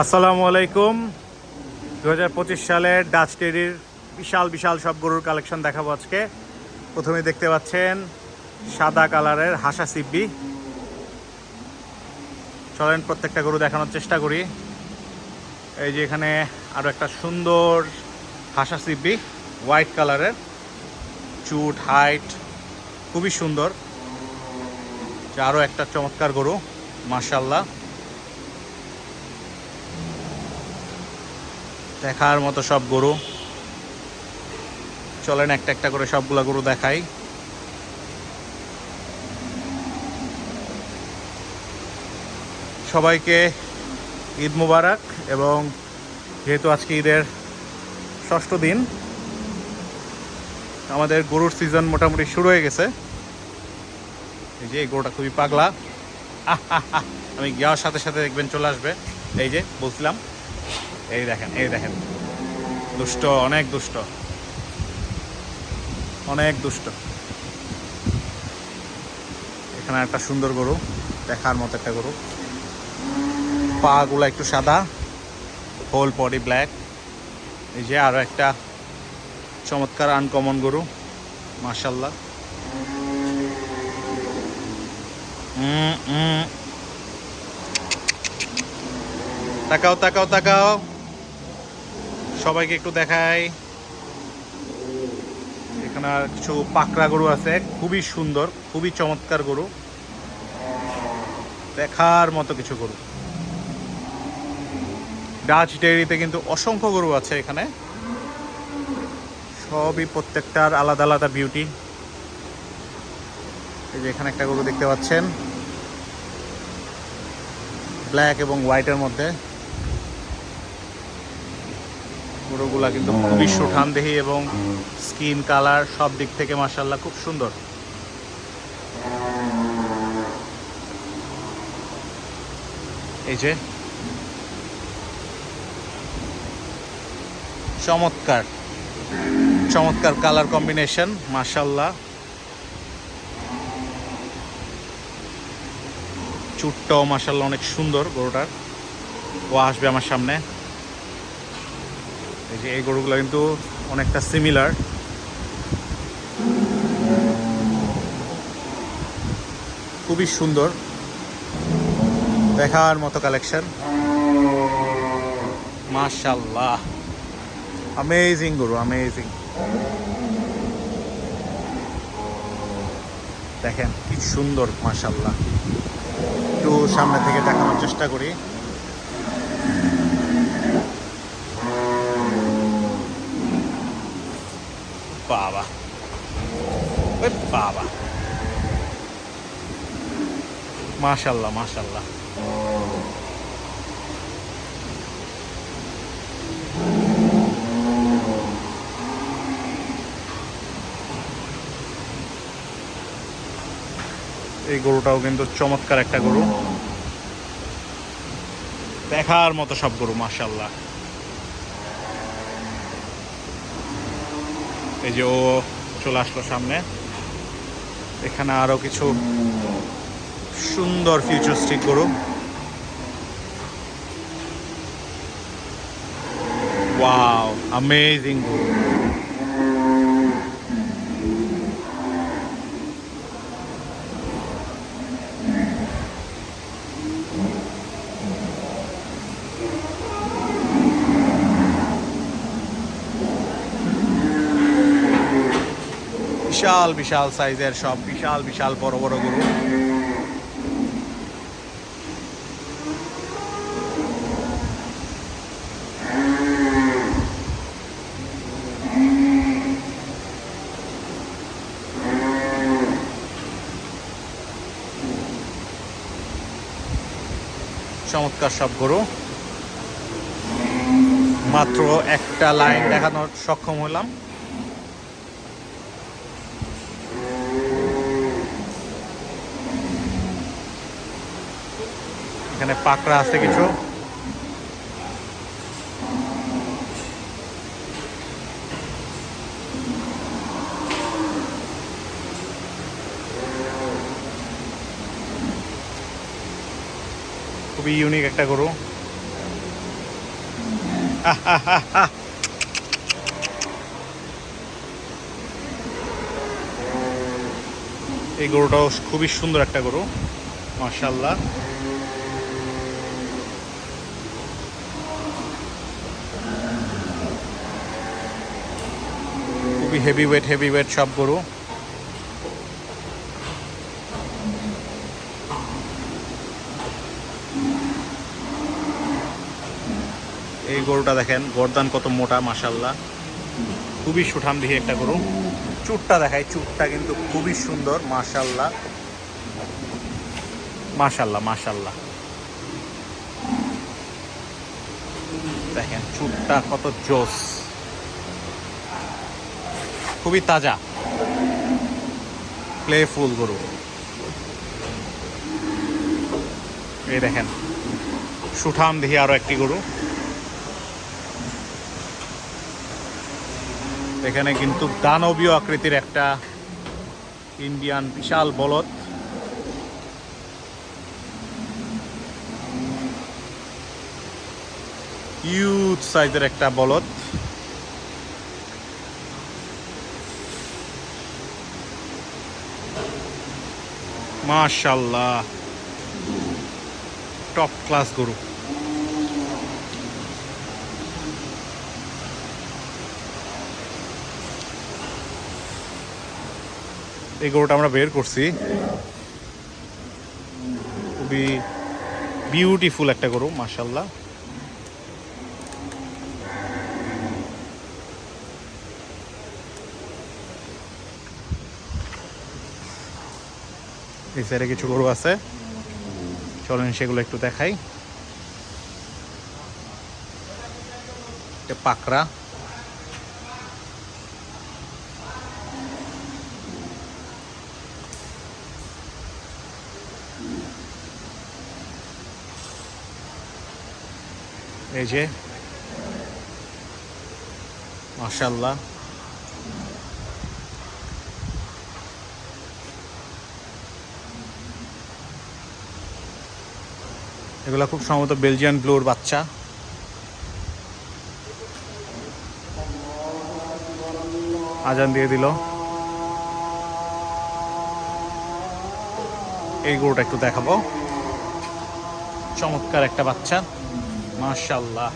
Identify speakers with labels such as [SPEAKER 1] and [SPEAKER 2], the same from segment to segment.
[SPEAKER 1] আসসালামু আলাইকুম। দু হাজার পঁচিশ সালের ডাচ টেরির বিশাল বিশাল সব গরুর কালেকশন দেখাবো আজকে। প্রথমে দেখতে পাচ্ছেন সাদা কালারের হাসা সিব্বি। চলেন প্রত্যেকটা গরু দেখানোর চেষ্টা করি। এই যে এখানে আরও একটা সুন্দর হাসা সিব্বি হোয়াইট কালারের। চুট হাইট খুবই সুন্দর। আরও একটা চমৎকার গরু মার্শাল্লাহ দেখার মতো সব গরু। চলেন একটা একটা করে সবগুলা গরু দেখাই। সবাইকে ঈদ মুবারক এবং যেহেতু আজকে ঈদের ষষ্ঠ দিন, আমাদের গরুর সিজন মোটামুটি শুরু হয়ে গেছে। এই যে, এই গরুটা খুবই পাগলা। আমি যাওয়ার সাথে সাথে দেখবেন চলে আসবে। এই যে, বলছিলাম এই দেখেন এই দেখেন। দুষ্ট, অনেক দুষ্ট। অনেক দুষ্ট। এখানে একটা সুন্দর গরু, দেখার মতো একটা গরু। পা গুলো একটু সাদা হোল বডি ব্ল্যাক এই যে আরও একটা চমৎকার আনকমন গরু মার্শাল্লাহ। তাকাও তাকাও তাকাও। সবাইকে একটু দেখাই। এখানে আর কিছু পাকড়া গরু আছে, খুবই সুন্দর, খুবই চমৎকার গরু। দেখার মতো কিছু গরু। ডাচ ডেয়ারিতে কিন্তু অসংখ্য গরু আছে এখানে। সবই প্রত্যেকটার আলাদা আলাদা বিউটি এই যে এখানে একটা গরু দেখতে পাচ্ছেন। ব্ল্যাক এবং হোয়াইটের মধ্যে। গরুগুলা কিন্তু খুবই সুঠান দেহি এবং স্কিন, কালার সব দিক থেকে মাসাল্লাহ খুব সুন্দর। এই যে চমৎকার চমৎকার কালার কম্বিনেশন মাসাল্লাহ চুটটাও মাসাল্লাহ অনেক সুন্দর গরুটার। ও আসবে আমার সামনে। এই যে এই গরুগুলো কিন্তু অনেকটা সিমিলার খুবই সুন্দর। দেখার মতো কালেকশন মাশাল্লাহ আমেজিং গরু আমেজিং দেখেন, কি সুন্দর মাশাল্লাহ একটু সামনে থেকে দেখানোর চেষ্টা করি। বাবা ওই বাবা মাশাল্লাহ মাশাল্লাহ এই গরুটাও কিন্তু চমৎকার একটা গরু। দেখার মতো সব গরু মাশাল্লাহ এই যে ও চলে আসলো সামনে। এখানে আরও কিছু সুন্দর ফিউচারিস্টিক গরু। ওয়াও অ্যামেজিং গরু। বিশাল বিশাল সাইজের সব, বিশাল বিশাল বড় বড় গরু। চমৎকার সব গরু। মাত্র একটা লাইন দেখানোর সক্ষম হলাম। এখানে পাকড়া আছে কিছু। খুবই ইউনিক একটা গরু। এই গরুটাও খুবই সুন্দর একটা গরু মার্শাল্লাহ খুবই হেভি ওয়েট হেভি ওয়েট সব গরু এই গরুটা দেখেন গরদান কত মোটা মাসাল্লাহ খুবই সুঠাম দিকে একটা গরু। চুটটা দেখায় চুটটা কিন্তু খুবই সুন্দর মাশাল্লাহ মাশাল্লাহ মাশাল্লাহ দেখেন, চুটটা কত জোস। খুবই তাজা। প্লেফুল গরু। এই দেখেন, সুঠাম দেখি আরও একটি গরু। এখানে কিন্তু দানবীয় আকৃতির একটা ইন্ডিয়ান বিশাল বলদ। হিউজ সাইজের একটা বলদ। মাশাল্লাহ টপ ক্লাস গরু। এই গরুটা আমরা বের করছি। খুবই বিউটিফুল একটা গরু মাশাল্লাহ এই সাইডে কিছু গরু আছে। চলেন সেগুলো একটু দেখাই। পাকড়া। এই যে মাশাল্লাহ এগুলো খুব সম্ভবত বেলজিয়ান ব্লুর বাচ্চা। আজান দিয়ে দিল। এই গরুটা একটু দেখাবো। চমৎকার একটা বাচ্চা। মাশাল্লাহ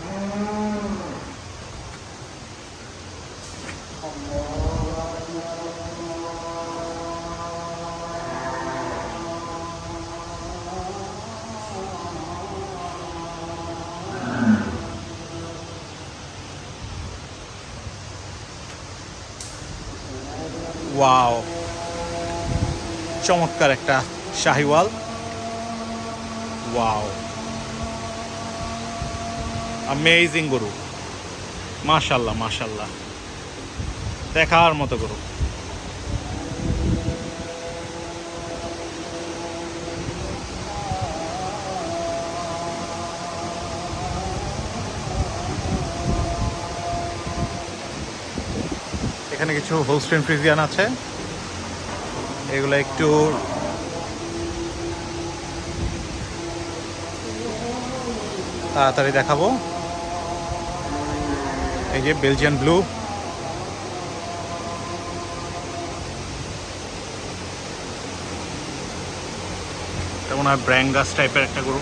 [SPEAKER 1] চমৎকার একটা শাহিওয়াল। ওয়াও। অ্যামেজিং গরু। মাশাল্লাহ মাশাল্লাহ। দেখার মতো গরু। এখানে কিছু হোলস্টেন ফ্রিজিয়ান আছে। এগুলো একটু তাড়াতাড়ি দেখাবো। এই যে বেলজিয়ান ব্লু এটা মনে হয় ব্র্যাঙ্গাস টাইপের একটা গরু।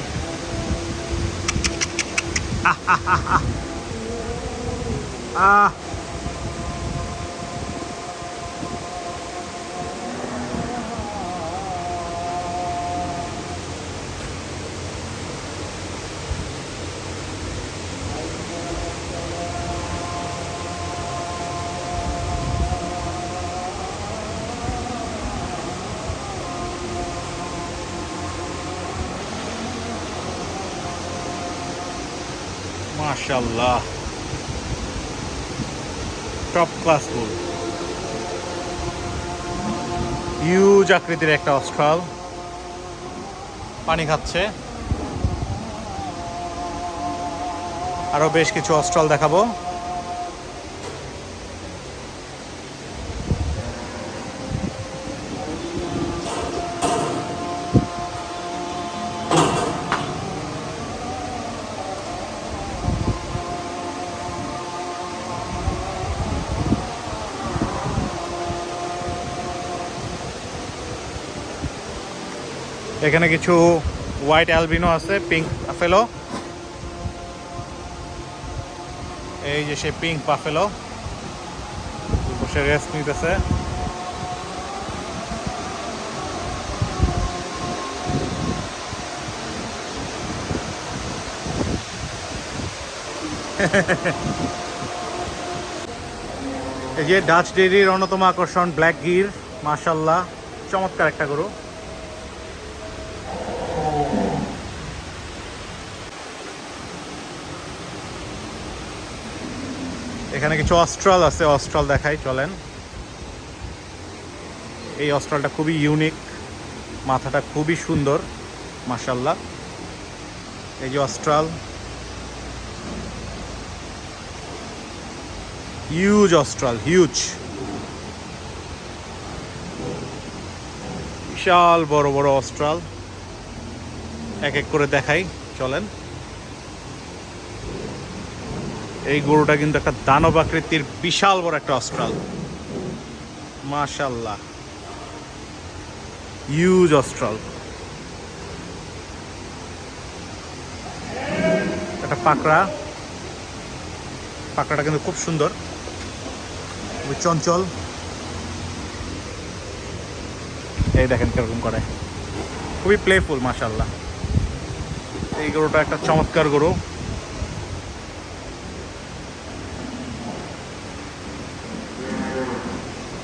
[SPEAKER 1] আহ মাশাল্লাহ টপ ক্লাস ফুল হিউজ আকৃতির একটা অস্ট্রাল। পানি খাচ্ছে। আরও বেশ কিছু অস্ট্রাল দেখাবো। এখানে কিছু হোয়াইট অ্যালবিনো আছে পিঙ্ক পাফেলো এই যে সে পিঙ্ক পাফেলো বসে রেস্ট নিতেছে। এই যে ডাচ ডেরির অন্যতম আকর্ষণ ব্ল্যাক গির মাশাল্লাহ চমৎকার একটা গরু। এখানে কিছু অস্ট্রাল আছে, অস্ট্রাল দেখাই, চলেন। এই অস্ট্রালটা খুবই ইউনিক মাথাটা খুবই সুন্দর মাশাল্লাহ এই যে অস্ট্রাল। হিউজ অস্ট্রাল হিউজ বিশাল বড় বড় অস্ট্রাল। এক এক করে দেখাই, চলেন। এই গরুটা কিন্তু একটা দানব আকৃতির বিশাল বড় একটা অস্ট্রাল মাশাল্লাহ ইউজ অস্ট্রাল একটা পাকড়া। পাকড়াটা কিন্তু খুব সুন্দর। চঞ্চল। এই দেখেন কীরকম করে। খুবই প্লেফুল মাশাল্লাহ এই গরুটা একটা চমৎকার গরু।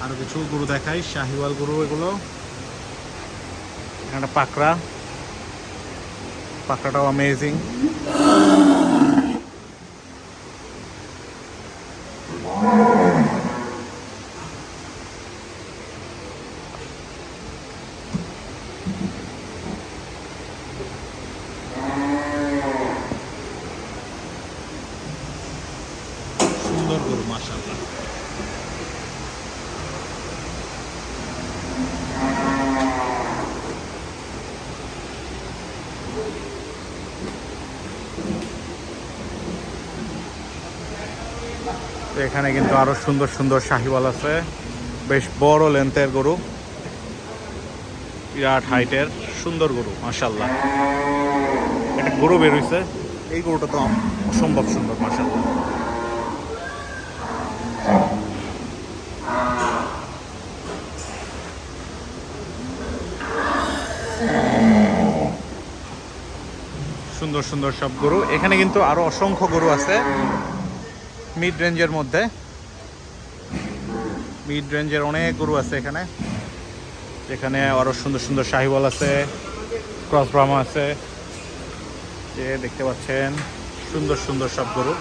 [SPEAKER 1] আরও কিছু গরু দেখাই শাহিওয়াল গরু এগুলো। একটা পাকড়া। পাকড়াটাও অ্যামেজিং সুন্দর গরু মাশাল্লাহ তো এখানে কিন্তু আরও সুন্দর সুন্দর শাহিওয়াল আছে। বেশ বড় লেন্থের গরু। বিরাট হাইটের সুন্দর গরু মাসাল্লাহ একটা গরু বের হইছে। এই গরুটা তো অসম্ভব সুন্দর মাশাল্লাহ সুন্দর সুন্দর সব গরু। এখানে কিন্তু আরও অসংখ্য গরু আছে। মিড রেঞ্জের মধ্যে। মিড রেঞ্জের অনেক গরু আছে এখানে। এখানে আরও সুন্দর সুন্দর শাহিওয়াল আছে, ক্রস ব্রাহ্মা আছে। যে দেখতে পাচ্ছেন, সুন্দর সুন্দর সব গরু।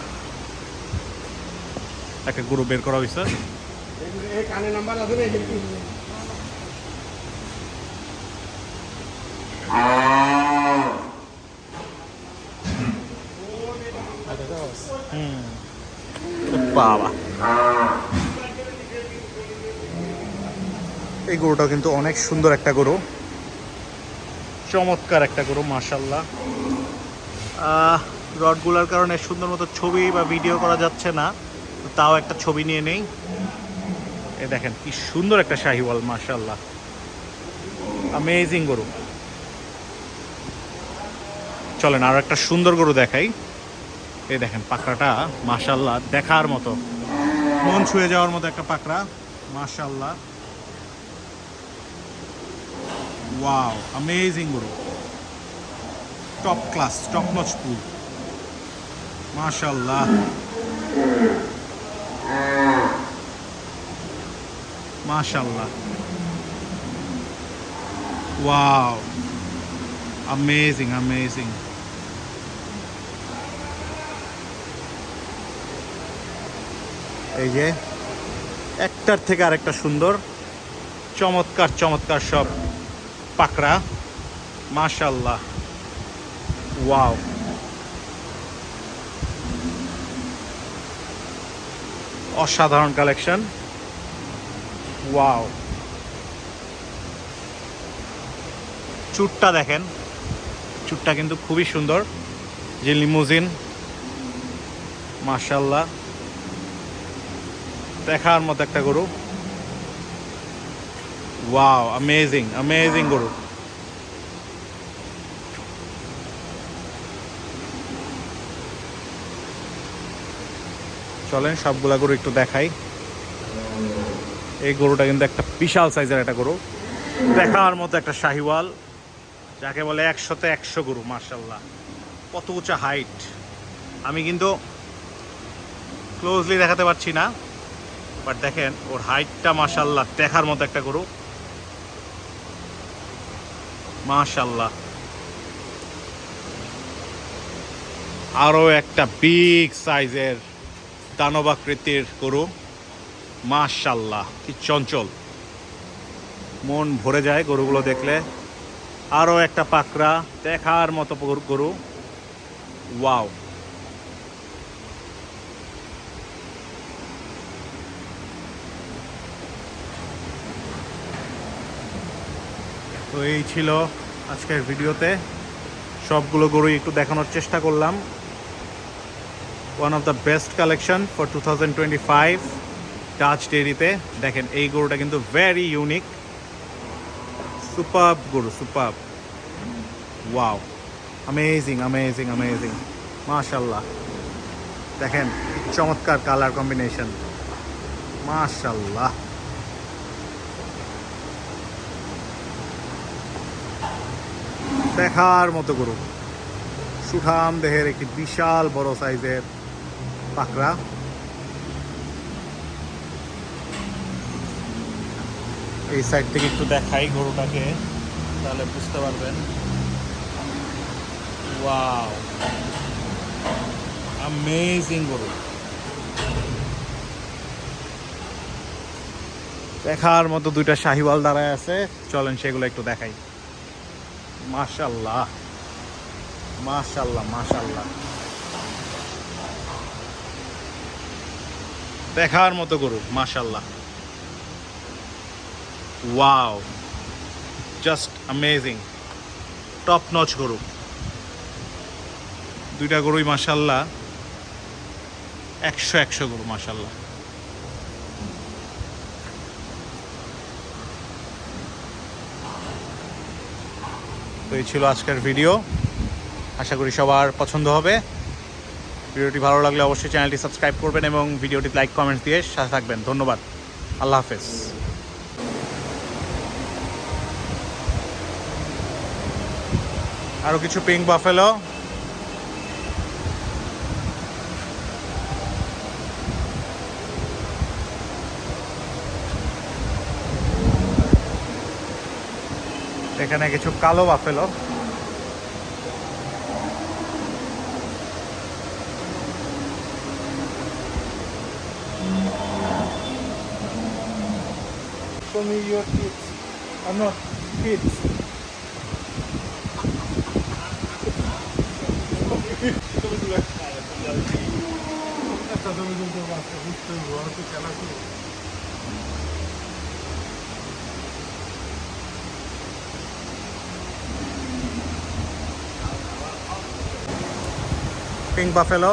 [SPEAKER 1] একটা গরু বের করা হয়েছে
[SPEAKER 2] কানে নাম্বার আছে না
[SPEAKER 1] হুম বাবা। এই গরুটাও কিন্তু অনেক সুন্দর একটা গরু। চমৎকার একটা গরু মার্শাল্লাহ রডগুলার কারণে সুন্দর মতো ছবি বা ভিডিও করা যাচ্ছে না তাও একটা ছবি নিয়ে নেই। এ দেখেন কি সুন্দর একটা শাহিওয়াল মার্শাল্লাহ আমেজিং গরু। চলেন আর একটা সুন্দর গরু দেখাই। এই দেখেন, পাকড়াটা মাশাল্লাহ দেখার মতো। মন ছুঁয়ে যাওয়ার মতো একটা পাকড়া মাশাল্লাহ ওয়াও অ্যামেজিং গরু। Top class top notch bull মাশাল্লাহ মাশাল্লাহ ওয়াও অ্যামেজিং অ্যামেজিং এই যে, একটার থেকে আরেকটা সুন্দর, চমৎকার চমৎকার সব পাকড়া। মাশাল্লাহ ওয়াও। অসাধারণ কালেকশন। ওয়াও। চুটটা দেখেন। চুটটা কিন্তু খুবই সুন্দর। যে লিমুজিন। মাশাল্লাহ দেখার মতো একটা গরু। ওয়াও অ্যামেজিং অ্যামেজিং গরু। চলেন সবগুলা গরু একটু দেখাই। এই গরুটা কিন্তু একটা বিশাল সাইজের একটা গরু। দেখার মতো একটা শাহিওয়াল, যাকে বলে একশোতে একশো গরু মার্শাল্লাহ কত উঁচা হাইট আমি কিন্তু ক্লোজলি দেখাতে পারছি না। বাট দেখেন, ওর হাইটটা মার্শাল্লাহ দেখার মতো একটা গরু। মাশাল্লাহ। আরও একটা বিগ সাইজের দানবাকৃতির গরু। মাশাল্লাহ, কি চঞ্চল। মন ভরে যায় গরুগুলো দেখলে। আরও একটা পাকড়া, দেখার মতো গরু। ওয়াও। তো এই ছিল আজকের ভিডিওতে। সবগুলো গরুই একটু দেখানোর চেষ্টা করলাম। One of the best collection for two thousand twenty five touch ডেরিতে দেখেন, এই গরুটা কিন্তু ভেরি ইউনিক সুপার গরু super wow amazing amazing amazing মাশাল্লাহ দেখেন, চমৎকার কালার কম্বিনেশন মাশাল্লাহ দেখার মতো গরু। সুঠাম দেহের একটি বিশাল বড় সাইজের পাকড়া। এই সাইড থেকে একটু দেখাই গরুটাকে, তাহলে বুঝতে পারবেন। অ্যামেজিং গরু। দেখার মতো দুইটা শাহিওয়াল দাঁড়ায় আছে। চলেন সেগুলো একটু দেখাই। মাশাল্লাহ মাশাল্লাহ মাশাল্লাহ দেখার মতো গরু মাশাল্লাহ wow, just amazing. Top notch গরু। দুইটা গরুই মাশাল্লাহ একশো একশো গরু মাশাল্লাহ এই ছিল আজকের ভিডিও। আশা করি সবার পছন্দ হবে। ভিডিওটি ভালো লাগলে অবশ্যই চ্যানেলটি সাবস্ক্রাইব করবেন এবং ভিডিওটি লাইক, কমেন্টস দিয়ে সাথে থাকবেন। ধন্যবাদ। আল্লাহ হাফেজ। আরও কিছু পিঙ্ক বাফেলো এখানে কিছু কালো buffalo
[SPEAKER 2] Show me your kids. I'm not kids. একটা জমি জমি বাচ্চা বুঝতে হবে ওরা তো খেলা করবে
[SPEAKER 1] পিঙ্ক বাফেলো।